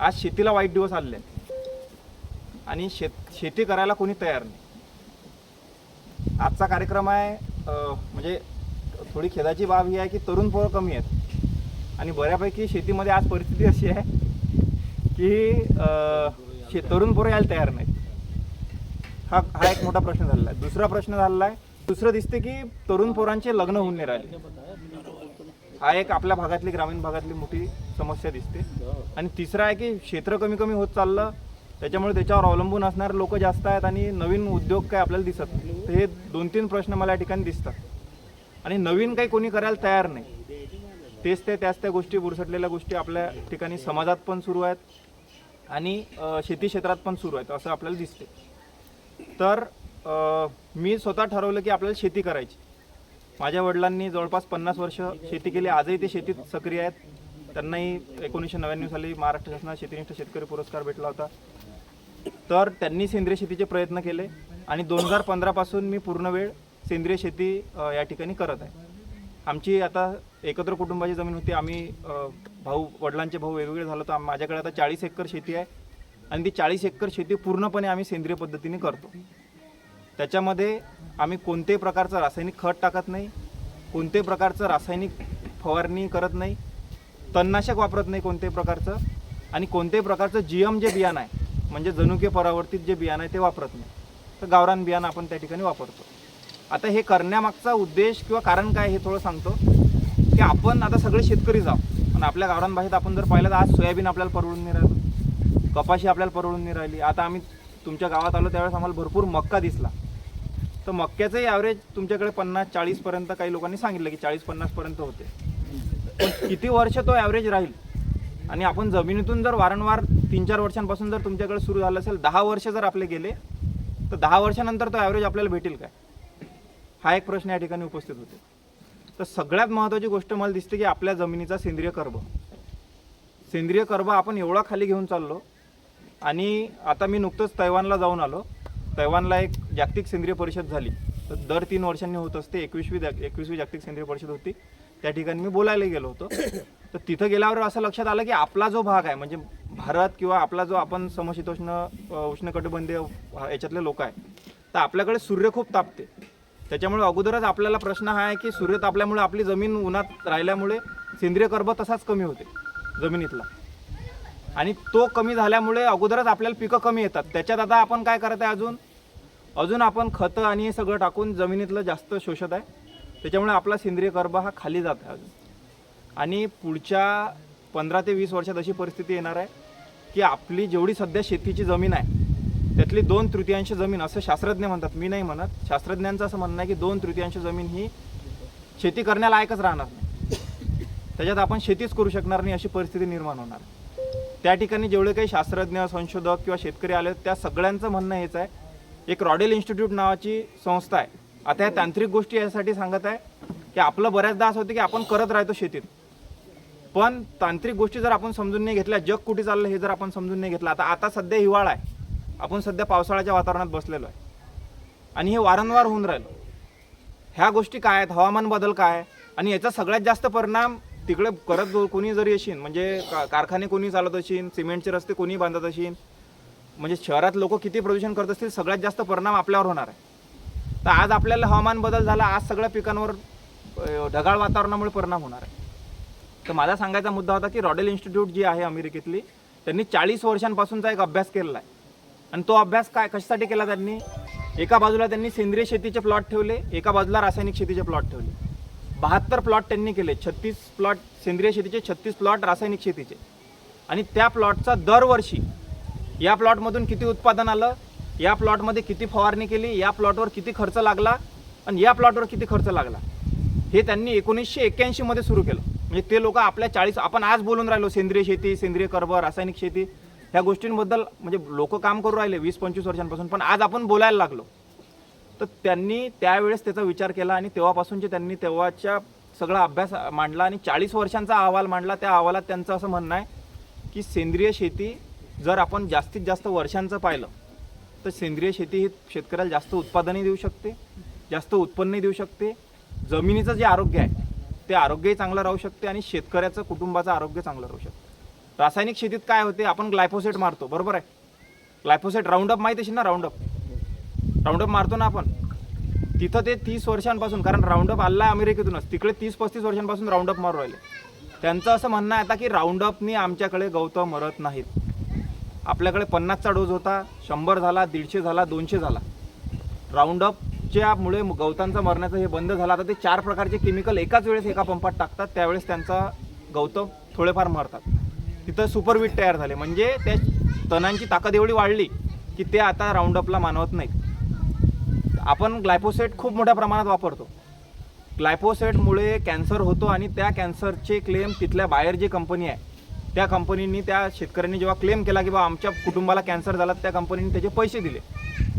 आज शेतीला वाईट दिवस आलेले आहेत. आणि शेत शेती करायला कोणी तयार नाही. आजचा कार्यक्रम आहे म्हणजे थोडी खेदाची बाब ही आहे की तरुण पोरं कमी आहेत. आणि बऱ्यापैकी शेतीमध्ये आज परिस्थिती अशी आहे की अं, शे तरुण पोरं यायला तयार नाहीत. हा हा एक मोठा प्रश्न झालेला आहे. दुसरा प्रश्न झालेला आहे दुसरं दिसते की तरुण पोरांचे लग्न होऊन नाही राहिले. हा एक आपल्या भागातली ग्रामीण भागातली मोठी समस्या दिसते. आणि तिसरं आहे की क्षेत्र कमी कमी होत चाललं त्याच्यामुळे त्याच्यावर अवलंबून असणारे लोक जास्त आहेत आणि नवीन उद्योग काय आपल्याला दिसत नाही. तर हे दोन तीन प्रश्न मला या ठिकाणी दिसतात. आणि नवीन काही कोणी करायला तयार नाही. तेच ते त्याच त्या गोष्टी बुरसटलेल्या गोष्टी आपल्या ठिकाणी समाजात पण सुरू आहेत आणि शेती क्षेत्रात पण सुरू आहेत असं आपल्याला दिसते. तर मी स्वतः ठरवलं की आपल्याला शेती करायची. माझ्या वडिलांनी जवळपास पन्नास वर्ष शेती केली. आजही ते शेतीत सक्रिय आहेत. त्यांनाही एकोणीसशे नव्याण्णव साली महाराष्ट्र शासनात शेतीनिष्ठ शेतकरी पुरस्कार भेटला होता. तर त्यांनी सेंद्रिय शेतीचे प्रयत्न केले आणि दोन हजार पंधरापासून मी पूर्ण वेळ सेंद्रिय शेती या ठिकाणी करत आहे. आमची आता एकत्र कुटुंबाची जमीन होती. आम्ही भाऊ वडिलांचे भाऊ वेगवेगळे झालो तर माझ्याकडे आता चाळीस एकर शेती आहे आणि ती चाळीस एकर शेती पूर्णपणे आम्ही सेंद्रिय पद्धतीने करतो. त्याच्यामध्ये आम्ही कोणत्याही प्रकारचं रासायनिक खत टाकत नाही कोणत्याही प्रकारचं रासायनिक फवारणी करत नाही तणनाशक वापरत नाही कोणत्याही प्रकारचं आणि कोणत्याही प्रकारचं जी एम जे बियाणं आहे म्हणजे जनुकीय परावर्तित जे बियाणं आहे ते वापरत नाही. तर गावरान बियाणं आपण त्या ठिकाणी वापरतो. आता हे करण्यामागचा उद्देश किंवा कारण काय हे थोडं सांगतो. की आपण आता सगळे शेतकरी जाऊ आणि आपल्या गावरान भाषेत आपण जर पाहिलं तर आज सोयाबीन आपल्याला परवडून नाही राहिलं. कपाशी आपल्याला परवडून नाही राहिली. आता आम्ही तुमच्या गावात आलो त्यावेळेस आम्हाला भरपूर मक्का दिसला. तर मक्याचंही ॲव्हरेज तुमच्याकडे पन्नास चाळीसपर्यंत काही लोकांनी सांगितलं की चाळीस पन्नासपर्यंत होते. पण किती वर्ष तो ॲव्हरेज राहील? आणि आपण जमिनीतून जर वारंवार तीन चार वर्षांपासून जर तुमच्याकडे सुरू झालं असेल दहा वर्ष जर आपले गेले तर दहा वर्षानंतर तो ॲव्हरेज आपल्याला भेटेल काय? हा एक प्रश्न या ठिकाणी उपस्थित होते. तर सगळ्यात महत्त्वाची गोष्ट मला दिसते की आपल्या जमिनीचा सेंद्रिय कर्ब. सेंद्रिय कर्ब आपण एवढा खाली घेऊन चाललो आणि आता मी नुकतंच तैवानला जाऊन आलो. तैवानला एक जागतिक सेंद्रिय परिषद झाली. तर दर तीन वर्षांनी होत असते एकवीसवी एकवीसवी जागतिक सेंद्रिय परिषद होती. त्या ठिकाणी मी बोलायला गेलो होतो. तर तिथं गेल्यावर असं लक्षात आलं की आपला जो भाग आहे म्हणजे भारत किंवा आपला जो आपण समशीतोष्ण उष्णकटिबंधीय याच्यातले लोक आहे तर आपल्याकडे सूर्य खूप तापते. त्याच्यामुळे अगोदरच आपल्याला प्रश्न हा आहे की सूर्य तापल्यामुळे आपली जमीन उन्हात राहिल्यामुळे सेंद्रिय कर्ब तसाच कमी होते जमिनीतला. आणि तो कमी झाल्यामुळे अगोदरच आपल्याला पिकं कमी येतात. त्याच्यात आता आपण काय करत आहे अजून? अजून आपण खतं आणि हे सगळं टाकून जमिनीतलं जास्त शोषत आहे. त्याच्यामुळे आपला सेंद्रिय कर्ब हा खाली जात आहे अजून. आणि पुढच्या पंधरा ते वीस वर्षात अशी परिस्थिती येणार आहे की आपली जेवढी सध्या शेतीची जमीन आहे त्यातली दोन तृतीयांश जमीन असं शास्त्रज्ञ म्हणतात. मी नाही म्हणत. शास्त्रज्ञांचं असं म्हणणं आहे की दोन तृतीयांश जमीन ही शेती करण्यालायकच राहणार नाही. त्याच्यात आपण शेतीच करू शकणार नाही अशी परिस्थिती निर्माण होणार त्या ठिकाणी जेवढे काही शास्त्रज्ञ संशोधक किंवा शेतकरी आले आहेत, त्या सगळ्यांचं म्हणणं हेच आहे. एक रॉडेल इन्स्टिट्यूट नावाची संस्था आहे. आता ह्या तांत्रिक गोष्टी यासाठी सांगत आहे की आपलं बऱ्याचदा असं होतं की आपण करत राहतो शेतीत. पण तांत्रिक गोष्टी जर आपण समजून नाही घेतल्या जग कुठे चाललं हे जर आपण समजून नाही घेतलं आता आता सध्या हिवाळा आहे. आपण सध्या पावसाळ्याच्या वातावरणात बसलेलो आहे. आणि हे वारंवार होऊन राहिलं. ह्या गोष्टी काय आहेत? हवामान बदल काय आहे? आणि याचा सगळ्यात जास्त परिणाम तिकडे करत जो- कोणी जरी येशील म्हणजे का- कारखाने कोणी चालत असेन सिमेंटचे रस्ते कोणी बांधत असेन म्हणजे शहरात लोक किती प्रदूषण करत असतील सगळ्यात जास्त परिणाम आपल्यावर होणार आहे. तर आज आपल्याला हवामान बदल झाला आज सगळ्या पिकांवर अ, ढगाळ वातावरणामुळे परिणाम होणार आहे. तर माझा सांगायचा मुद्दा होता की रॉडेल इन्स्टिट्यूट जी आहे अमेरिकेतली त्यांनी चाळीस वर्षांपासूनचा एक अभ्यास केलेला आहे. आणि तो अभ्यास काय कशासाठी केला त्यांनी? एका बाजूला त्यांनी सेंद्रिय शेतीचे प्लॉट ठेवले एका बाजूला रासायनिक शेतीचे प्लॉट ठेवले. बहात्तर प्लॉट त्यांनी केले. छत्तीस प्लॉट सेंद्रिय शेतीचे छत्तीस प्लॉट रासायनिक शेतीचे. आणि त्या प्लॉटचा दरवर्षी या प्लॉटमधून किती उत्पादन आलं या प्लॉटमध्ये किती फवारणी केली या प्लॉटवर किती खर्च लागला आणि या प्लॉटवर किती खर्च लागला. हे त्यांनी एकोणीसशे एक्क्याऐंशीमध्ये सुरू केलं. म्हणजे ते लोक आपल्या चाळीस आपण आज बोलून राहिलो सेंद्रिय शेती सेंद्रिय कर्ब रासायनिक शेती ह्या गोष्टींबद्दल म्हणजे लोक काम करू राहिले वीस पंचवीस वर्षांपासून पण आज आपण बोलायला लागलो. तर त्यांनी त्यावेळेस त्याचा विचार केला आणि तेव्हापासूनचे त्यांनी तेव्हाच्या सगळा अभ्यास मांडला आणि चाळीस वर्षांचा अहवाल मांडला त्या अहवालात त्यांचं असं म्हणणं आहे की सेंद्रिय शेती जर आपण जास्तीत जास्त वर्षांचं पाहिलं तर सेंद्रिय शेती ही शेतकऱ्याला जास्त उत्पादनही देऊ शकते जास्त उत्पन्नही देऊ शकते. जमिनीचं जे आरोग्य आहे ते आरोग्यही चांगलं राहू शकते आणि शेतकऱ्याचं कुटुंबाचं आरोग्य चांगलं राहू शकते. रासायनिक शेतीत काय होते आपण ग्लायफोसेट मारतो बरोबर आहे? ग्लायफोसेट राऊंडअप माहीत असेल ना राऊंडअप राऊंडअप मारतो ना आपण. तिथं ते तीस वर्षांपासून कारण राऊंडअप आला अमेरिकेतूनच. तिकडे तीस पस्तीस वर्षांपासून राऊंडअप मारू राहिले. त्यांचं असं म्हणणं आहे आता की राऊंडअपनी आमच्याकडे गवतं मरत नाहीत. आपल्याकडे पन्नासचा डोस होता शंभर झाला दीडशे झाला दोनशे झाला. राऊंडअपच्यामुळे गवतांचं मरण्याचं हे बंद झालं. आता ते चार प्रकारचे केमिकल एकाच वेळेस एका पंपात टाकतात. त्यावेळेस त्यांचा गवतं थोडेफार मरतात. तिथं सुपरवीट तयार झाले. म्हणजे त्या तणांची ताकद एवढी वाढली की ते आता राऊंडअपला मानवत नाहीत. आपण ग्लायफोसेट खूप मोठ्या प्रमाणात वापरतो. ग्लायफोसेटमुळे कॅन्सर होतो आणि त्या कॅन्सरचे क्लेम तिथल्या बाहेर जी कंपनी आहे त्या कंपनींनी त्या शेतकऱ्यांनी जेव्हा क्लेम केला की बा आमच्या कुटुंबाला कॅन्सर झाला त्या कंपनीने त्याचे पैसे दिले.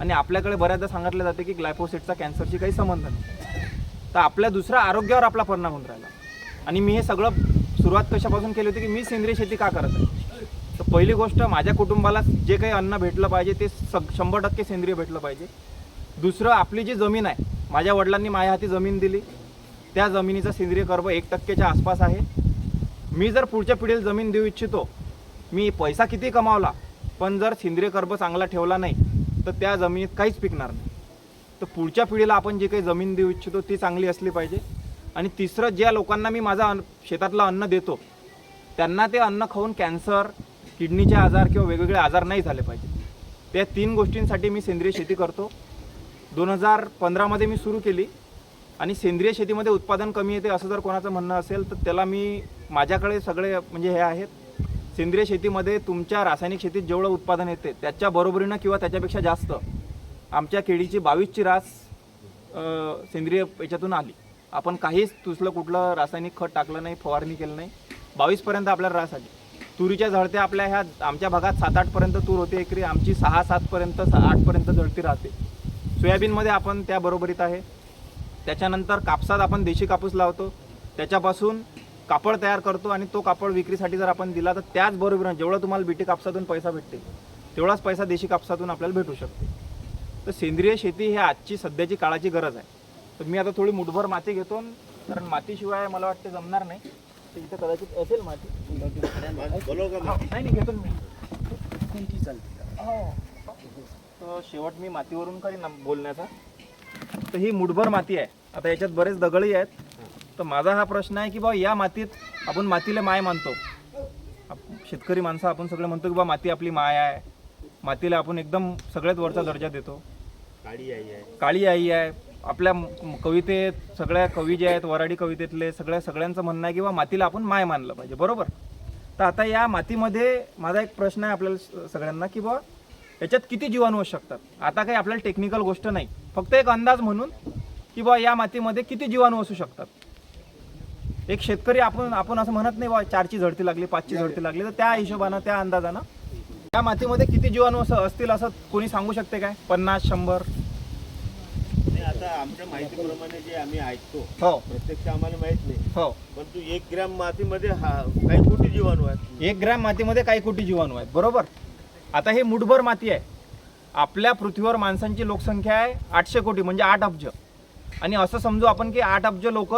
आणि आपल्याकडे बऱ्याचदा सांगितलं जाते की ग्लायफोसेटचा कॅन्सरशी काही संबंध नाही. तर आपल्या दुसऱ्या आरोग्यावर आपला परिणाम होऊन राहिला. आणि मी हे सगळं सुरुवात कशापासून केली होती की मी सेंद्रिय शेती का करत आहे? तर पहिली गोष्ट माझ्या कुटुंबाला जे काही अन्न भेटलं पाहिजे ते सग शंभर टक्के सेंद्रिय भेटलं पाहिजे. दुसरं आपली जी जमीन आहे माझ्या वडिलांनी माझ्या हाती जमीन दिली. त्या जमिनीचा सेंद्रिय कर्ब एक टक्केच्या आसपास आहे. मी जर पुढच्या पिढीला जमीन देऊ इच्छितो मी पैसा किती कमावला पण जर सेंद्रिय कर्ब चांगला ठेवला नाही तर त्या जमिनीत काहीच पिकणार नाही. तर पुढच्या पिढीला आपण जे काही जमीन देऊ इच्छितो ती चांगली असली पाहिजे. आणि तिसरं ज्या लोकांना मी माझा अन्न शेतातलं अन्न देतो त्यांना ते अन्न खाऊन कॅन्सर किडनीचे आजार किंवा वेगवेगळे आजार नाही झाले पाहिजे. त्या तीन गोष्टींसाठी मी सेंद्रिय शेती करतो. दोन हजार पंधरामध्ये मी सुरू केली. आणि सेंद्रिय शेतीमध्ये उत्पादन कमी येते असं जर कोणाचं म्हणणं असेल तर त्याला मी माझ्याकडे सगळे म्हणजे हे आहेत. सेंद्रिय शेतीमध्ये तुमच्या रासायनिक शेतीत जेवढं उत्पादन येते त्याच्या बरोबरीनं किंवा त्याच्यापेक्षा जास्त आमच्या केळीची बावीसची रास सेंद्रिय याच्यातून आली. आपण काहीच तुसलं कुठलं रासायनिक खत टाकलं नाही फवारणी केलं नाही. बावीसपर्यंत आपल्याला रास आली. तुरीच्या झळत्या आपल्या ह्या आमच्या भागात सात आठपर्यंत तूर होते एकरी आमची सहा सातपर्यंत सा आठपर्यंत झळती राहते. सोयाबीनमध्ये आपण त्या बरोबरीत आहे. त्याच्यानंतर कापसात आपण देशी कापूस लावतो. त्याच्यापासून कापड तयार करतो आणि तो कापड विक्रीसाठी जर आपण दिला तर त्याचबरोबर जेवढं तुम्हाला बीटी कापसातून पैसा भेटते तेवढाच पैसा देशी कापसातून आपल्याला भेटू शकते. तर सेंद्रिय शेती ही आजची सध्याची काळाची गरज आहे. तर मी आता थोडी मुठभर माती घेतो कारण मातीशिवाय मला वाटते जमणार नाही. तर इथं कदाचित असेल माती. नाही नाही घेतो मी. कोणती चालते. हो. तर शेवट मी मातीवरून करीन बोलण्याचा. तर ही मुठभर माती आहे. आता याच्यात बरेच दगडही आहेत. तर माझा हा प्रश्न आहे की बा या मातीत आपण मातीला माय मानतो. शेतकरी माणसं आपण सगळे म्हणतो की बा माती आपली माय आहे. मातीला आपण एकदम सगळ्यात वरचा दर्जा देतो. काळी आई आहे. काळी आई आहे. आपल्या कवितेत सगळ्या कवी जे आहेत वराडी कवितेतले सगळ्या सगळ्यांचं म्हणणं आहे की बा मातीला आपण माय मानलं पाहिजे. बरोबर? तर आता या मातीमध्ये माझा एक प्रश्न आहे आपल्याला सगळ्यांना की बा याच्यात किती जीवाणू असू शकतात? आता काही आपल्याला टेक्निकल गोष्ट नाही. फक्त एक अंदाज म्हणून की बा या मातीमध्ये किती जीवाणू असू शकतात? एक शेतकरी आपण आपण असं म्हणत नाही बा चारची झडती लागली पाचची झडती लागली तर त्या हिशोबानं त्या अंदाजानं या मातीमध्ये किती जीवाणू असं असतील असं कोणी सांगू शकते काय? पन्नास शंभर? आता आमच्या माहितीप्रमाणे जे आम्ही ऐकतो हो. प्रत्यक्ष आम्हाला माहीत नाही. हो. परंतु एक ग्रॅम मातीमध्ये हा काही कोटी जीवाणू आहेत. एक ग्रॅम मातीमध्ये काही कोटी जीवाणू आहेत. बरोबर? आता हे मुठभर माती आहे. आपल्या पृथ्वीवर माणसांची लोकसंख्या आहे आठशे कोटी म्हणजे आठ अब्ज. आणि असं समजू आपण की आठ अब्ज लोक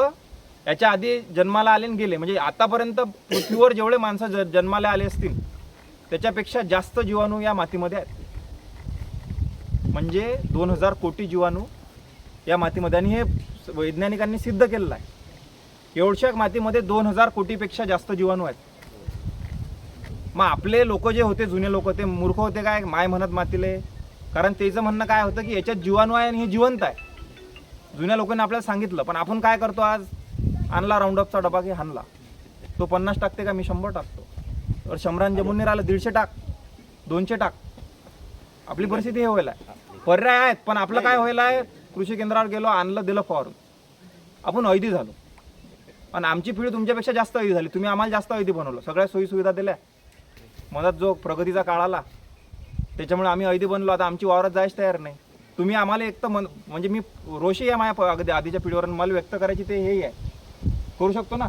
याच्या आधी जन्माला आले आणि गेले. म्हणजे आतापर्यंत पृथ्वीवर जेवढे माणसं ज जन्माला आले असतील त्याच्यापेक्षा जास्त जीवाणू या मातीमध्ये आहेत. म्हणजे दोन हजार कोटी जीवाणू या मातीमध्ये आणि हे वैज्ञानिकांनी सिद्ध केलेलं आहे. एवढशा मातीमध्ये दोन हजार कोटीपेक्षा जास्त जीवाणू आहेत. मग आपले लोक जे होते जुने लोक ते मूर्ख होते काय? माय म्हणत मातीले. कारण त्याचं म्हणणं काय होतं की याच्यात जीवाणू आहे आणि हे जिवंत आहे. जुन्या लोकांनी आपल्याला सांगितलं पण आपण काय करतो आज? आणला राऊंडअपचा डबा की हाणला. तो पन्नास टाकते का? मी शंभर टाकतो. तर शंभरान जमून राहिलं दीडशे टाक. दोनशे टाक. आपली परिस्थिती हे व्हायला आहे. पर्याय आहेत पण आपलं काय व्हायला आहे? कृषी केंद्रावर गेलो आणलं दिलं फॉर्म आपण ऐदी झालो. आणि आमची पिढी तुमच्यापेक्षा जास्त ऐदी झाली. तुम्ही आम्हाला जास्त ऐदी बनवलं. सगळ्या सोयीसुविधा दिल्या. मधात जो प्रगतीचा काळ आला त्याच्यामुळे आम्ही ऐदी बनलो. आता आमची वावरात जायच तयार नाही. तुम्ही आम्हाला एक तर मन म्हणजे मी रोषही आहे माझ्या अगदी आधीच्या पिढीवर मला व्यक्त करायची ते हेही आहे. करू शकतो ना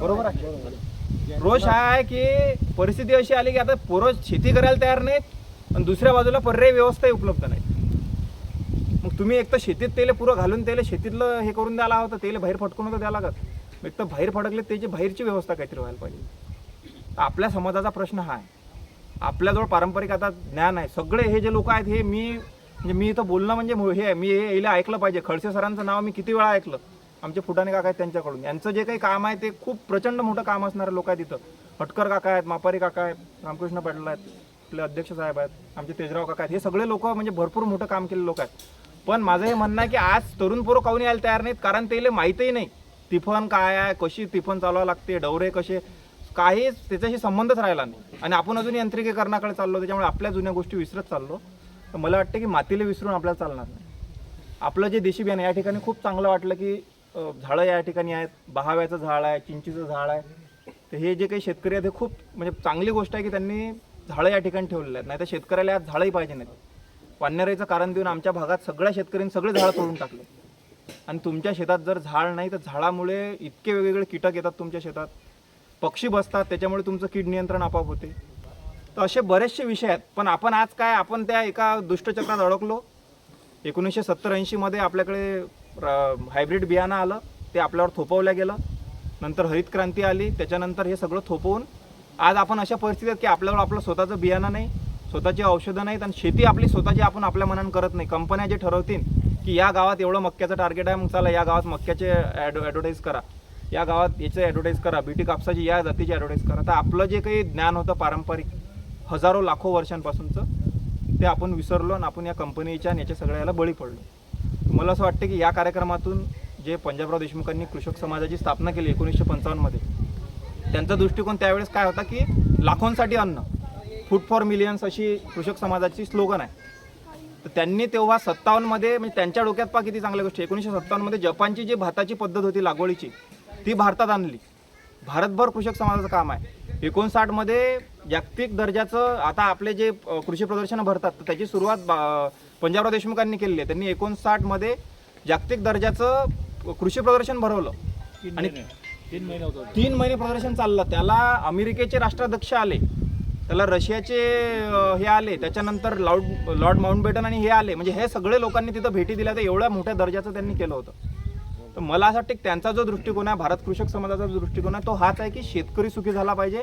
बरोबर आहे. रोष हा आहे की परिस्थिती अशी आली की आता पोरं शेती करायला तयार नाहीत आणि दुसऱ्या बाजूला पर्यायी व्यवस्थाही उपलब्ध नाही मग तुम्ही एक तर शेतीत तेले पुरं घालून त्याला शेतीतलं हे करून द्यायला हवं तर त्याला बाहेर फटकून तर द्यायला लागत. एक तर बाहेर फटकले त्याची बाहेरची व्यवस्था काहीतरी व्हायला पाहिजे. आपल्या समाजाचा प्रश्न हा आहे. आपल्याजवळ पारंपरिक आता ज्ञान आहे. सगळे हे जे लोक आहेत हे मी म्हणजे मी इथं बोलणं म्हणजे हे आहे, मी हे याला ऐकलं पाहिजे. खडसे सरांचं नाव मी किती वेळा ऐकलं? आमचे फुटाणे काका आहेत त्यांच्याकडून. यांचं जे काही काम आहे ते खूप प्रचंड मोठं काम असणारे लोक आहेत इथं. हटकर काका आहेत मापारी काका आहेत रामकृष्ण पाटील आहेत आपले अध्यक्ष साहेब आहेत आमचे तेजराव काका आहेत. हे सगळे लोक म्हणजे भरपूर मोठं काम केले लोक आहेत. पण माझं हे म्हणणं आहे की आज तरुण पोरं काहून यायला तयार नाहीत? कारण त्याला माहीतही नाही. तिफन काय आहे? कशी तिफन चालवावं लागते? डवरे कसे? काहीच त्याच्याशी संबंधच राहिला नाही. आणि आपण अजून यांत्रिकीकरणाकडे चाललो त्याच्यामुळे आपल्या जुन्या गोष्टी विसरत चाललो. तर मला वाटतं की मातीला विसरून आपल्याला चालणार नाही. आपलं जे देशी बियाणं या ठिकाणी खूप चांगलं वाटलं की झाडं या ठिकाणी आहेत. बहाव्याचं झाड आहे चिंचीचं झाड आहे. तर हे जे काही शेतकरी आहेत हे खूप म्हणजे चांगली गोष्ट आहे की त्यांनी झाडं या ठिकाणी ठेवलेली आहेत. नाही तर शेतकऱ्याला आज झाडंही पाहिजे नाहीत. वानराईचं कारण देऊन आमच्या भागात सगळ्या शेतकऱ्यांनी सगळे झाडं तोडून टाकले. आणि तुमच्या शेतात जर झाड नाही तर झाडामुळे इतके वेगवेगळे कीटक येतात तुमच्या शेतात. पक्षी बसतात त्याच्यामुळे तुमचं कीड नियंत्रण आपोआप होते. तर असे बरेचसे विषय आहेत. पण आपण आज काय आपण त्या एका दुष्टचक्रात अडकलो. एकोणीसशे सत्तर ऐंशीमध्ये आपल्याकडे हायब्रिड बियाणं आलं ते आपल्यावर थोपवलं गेलं. नंतर हरित क्रांती आली त्याच्यानंतर हे सगळं थोपवून आज आपण अशा परिस्थितीत की आपल्यावर आपलं स्वतःचं बियाणं नाही स्वतःची औषधं नाहीत आणि शेती आपली स्वतःची आपण आपल्या मनानं करत नाही. कंपन्या जे ठरवतील की या गावात एवढं मक्याचं टार्गेट आहे मग चला या गावात मक्याचे ॲड ॲडव्हर्टाईज करा. या गावात याचं ॲडव्हर्टाईज करा बीटी कापसाची या जातीची ॲडव्हर्टाईज करा. तर आपलं जे काही ज्ञान होतं पारंपरिक हजारो लाखो वर्षांपासूनचं ते आपण विसरलो आणि आपण या कंपनीच्या आणि याच्या सगळ्याला बळी पडलो. मला असं वाटतं की या कार्यक्रमातून जे पंजाबराव देशमुखांनी कृषक समाजाची स्थापना केली एकोणीसशे पंचावन्नमध्ये त्यांचा दृष्टिकोन त्यावेळेस काय होता की लाखोंसाठी अन्न फूड फॉर मिलियन्स अशी कृषक समाजाची स्लोगन आहे. तर त्यांनी तेव्हा सत्तावन्नमध्ये म्हणजे त्यांच्या डोक्यात पा किती चांगल्या गोष्टी. एकोणीसशे सत्तावन्नमध्ये जपानची जी भाताची पद्धत होती लागवडीची ती भारतात आणली. भारतभर कृषक समाजाचं काम आहे. एकोणसाठमध्ये जागतिक दर्जाचं आता आपले जे कृषी प्रदर्शनं भरतात तर त्याची सुरुवात बा- पंजाबराव देशमुखांनी केलेली आहे. त्यांनी एकोणसाठमध्ये जागतिक दर्जाचं कृषी प्रदर्शन भरवलं. आणि तीन महिने होतो तीन महिने प्रदर्शन चाललं. त्याला अमेरिकेचे राष्ट्राध्यक्ष आले. त्याला रशियाचे हे आले. त्याच्यानंतर लॉर्ड लॉर्ड माउंटबेटन आणि हे आले. म्हणजे हे सगळे लोकांनी तिथं भेटी दिल्या. तर एवढ्या मोठ्या दर्जाचं त्यांनी केलं होतं. तर मला असं वाटतं की त्यांचा जो दृष्टिकोन आहे भारत कृषक समाजाचा जो दृष्टिकोन आहे तो हाच आहे की शेतकरी सुखी झाला पाहिजे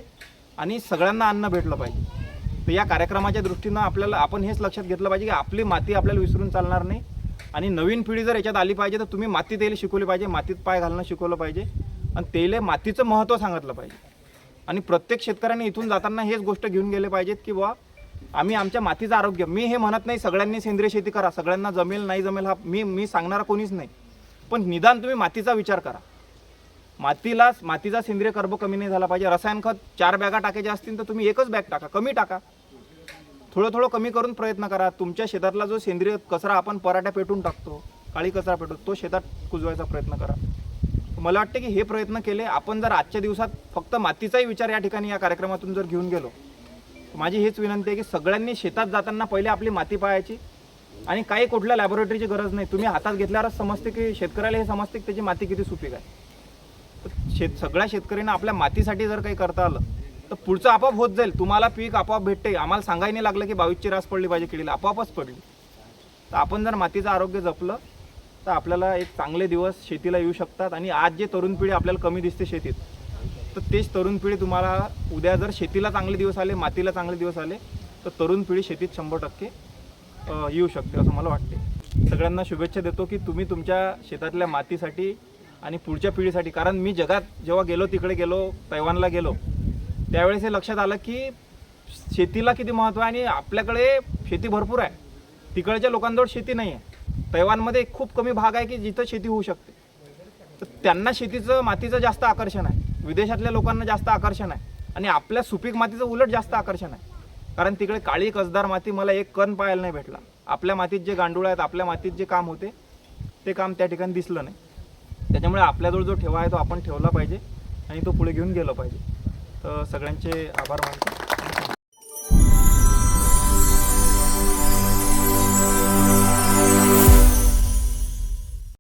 आणि सगळ्यांना अन्न भेटलं पाहिजे. तर या कार्यक्रमाच्या दृष्टीनं आपल्याला आपण हेच लक्षात घेतलं पाहिजे की आपली माती आपल्याला विसरून चालणार नाही. आणि नवीन पिढी जर याच्यात आली पाहिजे तर तुम्ही माती तेल शिकवली पाहिजे मातीत पाय घालणं शिकवलं पाहिजे. आणि तेले मातीचं महत्त्व सांगितलं पाहिजे. आणि प्रत्येक शेतकऱ्याने इथून जाताना हेच गोष्ट घेऊन गेले पाहिजेत की बुवा आम्ही आमच्या मातीचं आरोग्य मी हे म्हणत नाही सगळ्यांनी सेंद्रिय शेती करा सगळ्यांना जमेल नाही जमेल हा मी मी सांगणारा कोणीच नाही. पण निदान तुम्ही मातीचा विचार करा. मातीला मातीचा सेंद्रिय कर्ब कमी नाही झाला पाहिजे. रसायन खत चार बॅगा टाकायचे असतील तर तुम्ही एकच बॅग टाका कमी टाका. थोडं थोडं कमी करून प्रयत्न करा. तुमच्या शेतातला जो सेंद्रिय कचरा आपण पराठ्या पेटून टाकतो काळी कचरा पेटून तो शेतात कुजवायचा प्रयत्न करा. मला वाटतं की हे प्रयत्न केले आपण जर आजच्या दिवसात फक्त मातीचाही विचार या ठिकाणी या कार्यक्रमातून जर घेऊन गेलो माझी हेच विनंती आहे की सगळ्यांनी शेतात जाताना पहिले आपली माती पाहायची आणि काही कुठल्या लॅबोरेटरीची गरज नाही. तुम्ही हातात घेतल्यावरच समजते की शेतकऱ्याला हे समजते की त्याची माती किती सुपीक आहे. तर शेत सगळ्या शेतकऱ्यांना आपल्या मातीसाठी जर काही करता आलं तर पुढचं आपोआप होत जाईल. तुम्हाला पीक आपोआप भेटते. आम्हाला सांगायला नाही लागलं की बावीसची रास पडली पाहिजे किडीला. आपोआपच पडली. तर आपण जर मातीचं आरोग्य जपलं तर आपल्याला एक चांगले दिवस शेतीला येऊ शकतात आणि आज जे तरुण पिढी आपल्याला कमी दिसते शेतीत तर तेच तरुण पिढी तुम्हाला उद्या जर शेतीला चांगले दिवस आले मातीला चांगले दिवस आले तर तरुण पिढी शेतीत शंभर टक्के येऊ शकते असं मला वाटते. सगळ्यांना शुभेच्छा देतो की तुम्ही तुमच्या शेतातल्या मातीसाठी आणि पुढच्या पिढीसाठी कारण मी जगात जेव्हा गेलो तिकडे गेलो तैवानला गेलो त्यावेळेस हे लक्षात आलं की शेतीला किती महत्त्व आहे आणि आपल्याकडे शेती भरपूर आहे. तिकडच्या लोकांजवळ शेती नाही आहे. तैवानमध्ये खूप कमी भाग आहे की जिथं शेती होऊ शकते. तर त्यांना शेतीचं मातीचं जास्त आकर्षण आहे. विदेशातल्या लोकांना जास्त आकर्षण आहे. आणि आपल्या सुपीक मातीचं उलट जास्त आकर्षण आहे. कारण तिकडे काळी कसदार माती मला एक कण पाहायला नाही भेटला. आपल्या मातीत जे गांडूळ आहेत आपल्या मातीत जे काम होते ते काम त्या ठिकाणी दिसलं नाही. त्याच्यामुळे आपल्याजवळ जो ठेवा आहे तो आपण ठेवला पाहिजे आणि तो पुढे घेऊन गेला पाहिजे. तर सगळ्यांचे आभार मानतो.